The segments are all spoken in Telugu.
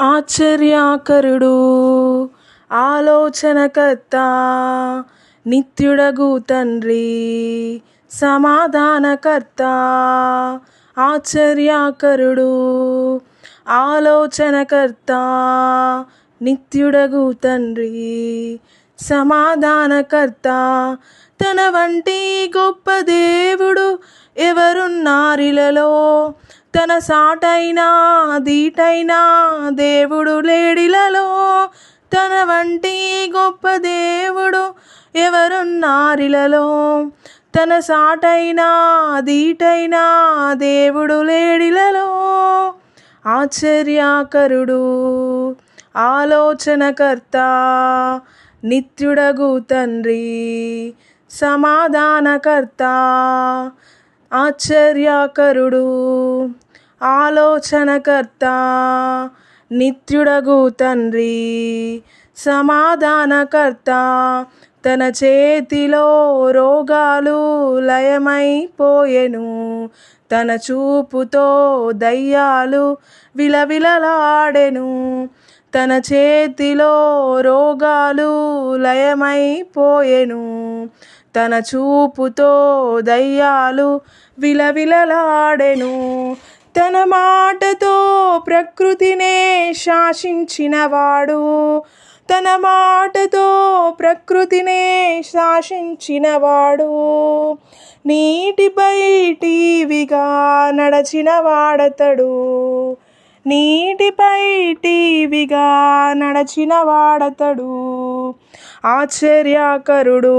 ఆశ్చర్యాకరుడు ఆలోచనకర్త నిత్యుడగు తండ్రి సమాధానకర్త ఆశ్చర్యాకరుడు ఆలోచనకర్త నిత్యుడగు తండ్రి సమాధానకర్త. తన వంటి గొప్ప దేవుడు ఎవరున్నారిలలో తన సాటైనా దీటైనా దేవుడు లేడిలలో తన వంటి గొప్ప దేవుడు ఎవరున్నారిలలో. తన సాటైనా దీటైనా దేవుడు లేడిలలో ఆశ్చర్యాకరుడు ఆలోచనకర్త నిత్యుడగు తండ్రి సమాధానకర్త ఆశ్చర్యాకరుడు. ఆలోచనకర్త నిత్యుడగు తండ్రి సమాధానకర్త తన చేతిలో రోగాలు లయమైపోయెను. తన చూపుతో దయ్యాలు విలవిలలాడెను. తన చేతిలో రోగాలు లయమైపోయెను. తన చూపుతో దయ్యాలు విలవిలలాడెను. తన మాటతో ప్రకృతినే శాసించినవాడు. తన మాటతో ప్రకృతినే శాసించినవాడు. నీటిపై టీవిగా నడచినవాడతడు. నీటిపై టీవిగా నడచిన వాడతడు ఆశ్చర్యాకరుడు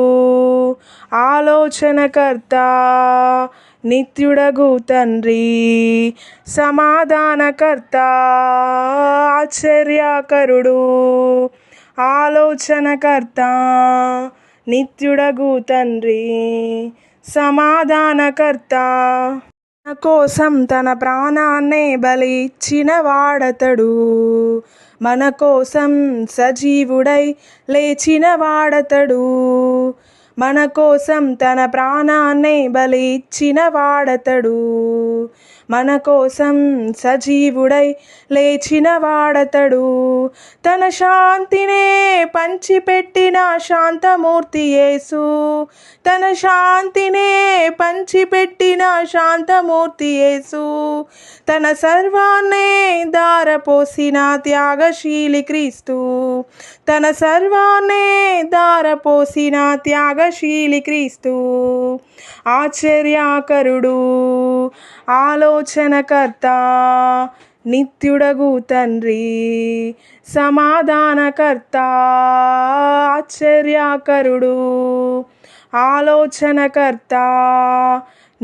ఆలోచనకర్త నిత్యుడగు తండ్రి సమాధానకర్త ఆశ్చర్యాకరుడు ఆలోచనకర్త నిత్యుడగు తండ్రి సమాధానకర్త. మన కోసం తన ప్రాణాన్నే బలి ఇచ్చిన వాడతడు. మన కోసం సజీవుడై లేచిన వాడతడు. మన కోసం తన ప్రాణాన్నే బలి ఇచ్చిన వాడతడు. మన కోసం సజీవుడై లేచిన వాడతడు. తన శాంతినే పంచిపెట్టిన శాంతమూర్తి యేసు. తన శాంతినే పంచిపెట్టిన శాంతమూర్తి యేసు. తన సర్వాన్నే దారపోసిన త్యాగశీలి క్రీస్తు. తన సర్వాన్నే దారపోసిన త్యాగశీలి క్రీస్తు. ఆశ్చర్యాకరుడు ఆలో ఆలోచనకర్త నిత్యుడగు తండ్రి సమాధానకర్త ఆశ్చర్యాకరుడు ఆలోచనకర్త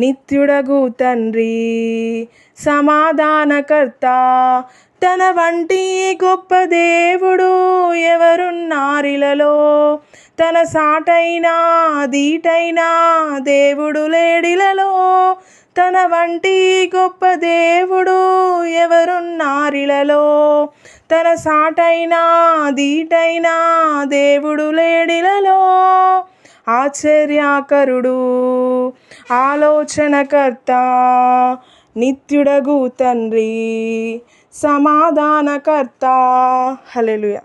నిత్యుడగు తండ్రి సమాధానకర్త. తన వంటి గొప్ప దేవుడు ఎవరున్నారిలలో? తన సాటైనా దీటైనా దేవుడు లేడిలలో? తన వంటి గొప్ప దేవుడు ఎవరున్నారిలలో? తన సాటైనా దీటైనా దేవుడు లేడిలలో? ఆశ్చర్యాకరుడు ఆలోచనకర్త నిత్యుడగు తండ్రి సమాధానకర్త. హల్లెలూయా.